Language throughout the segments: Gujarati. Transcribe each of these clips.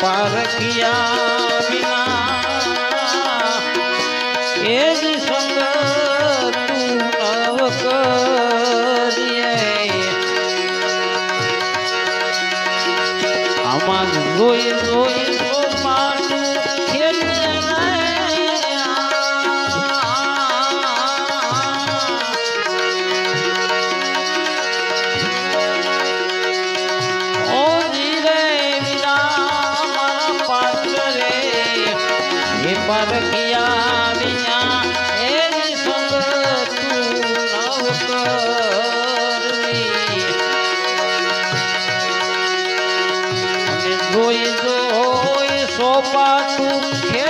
પારખિયા વિના એ જ સંગ તું અવકરીએ આમાં જોઈ સોપાતું ખેર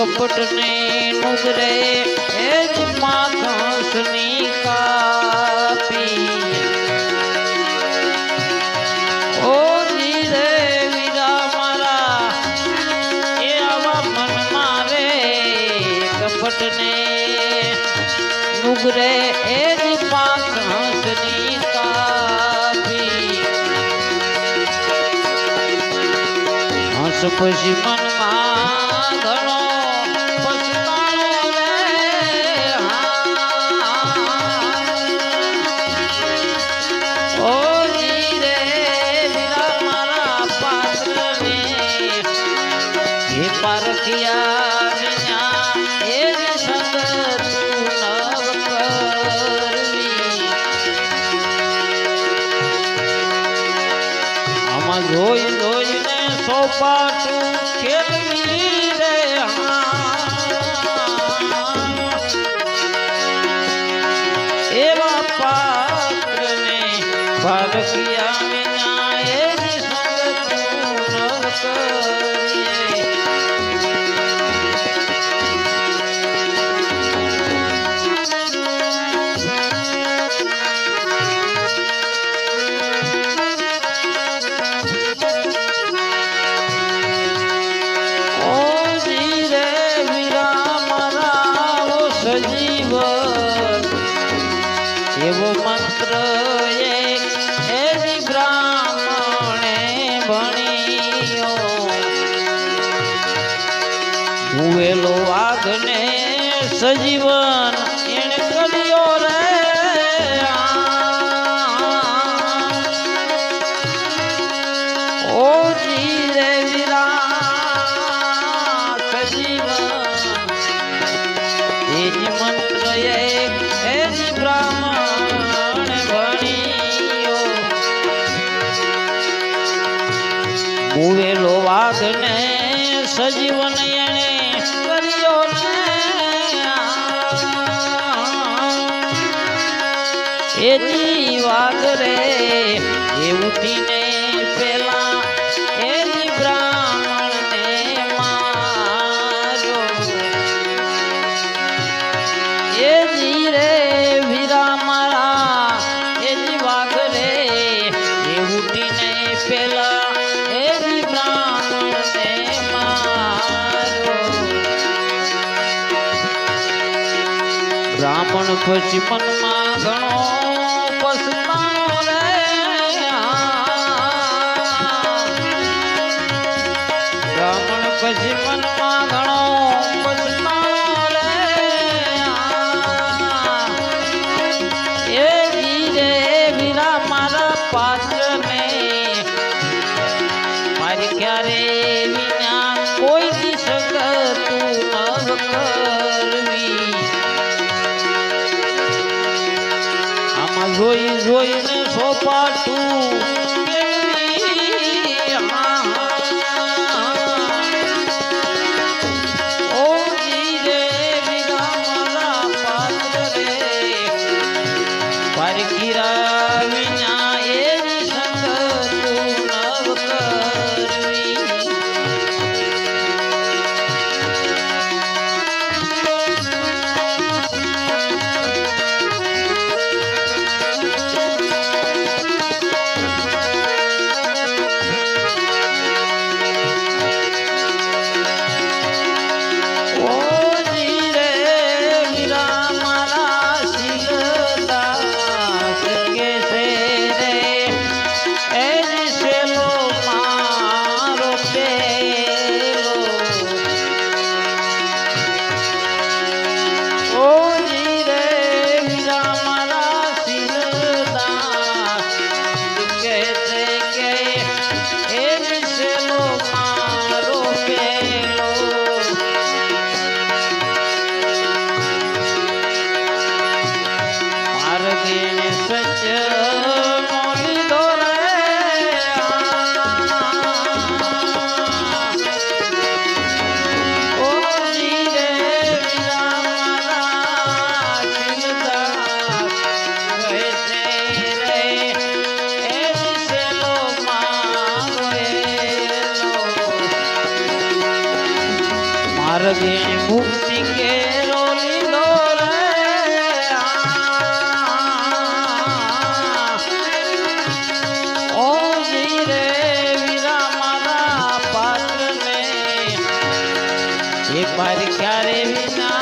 કપટને નુગરે એ જ માધસની કાપી. ઓ ધીરે વિરા મારા, એ આવા મન મારે કપટને નુગરે એ જ પાસની કાપી. હસ પછી મન પાટું ખેડવી રે એવા પાત્રને ઉવેલો વાસ ને સજીવન એણે કર્યો એ વાત રે એ ઉઠીને ખુશ મન જોઈને સોપાટું માર્ગે મુક્તિ કેરો લીલો રે ઓ રે વીરા મારા પાત્ર ક્યારે વિના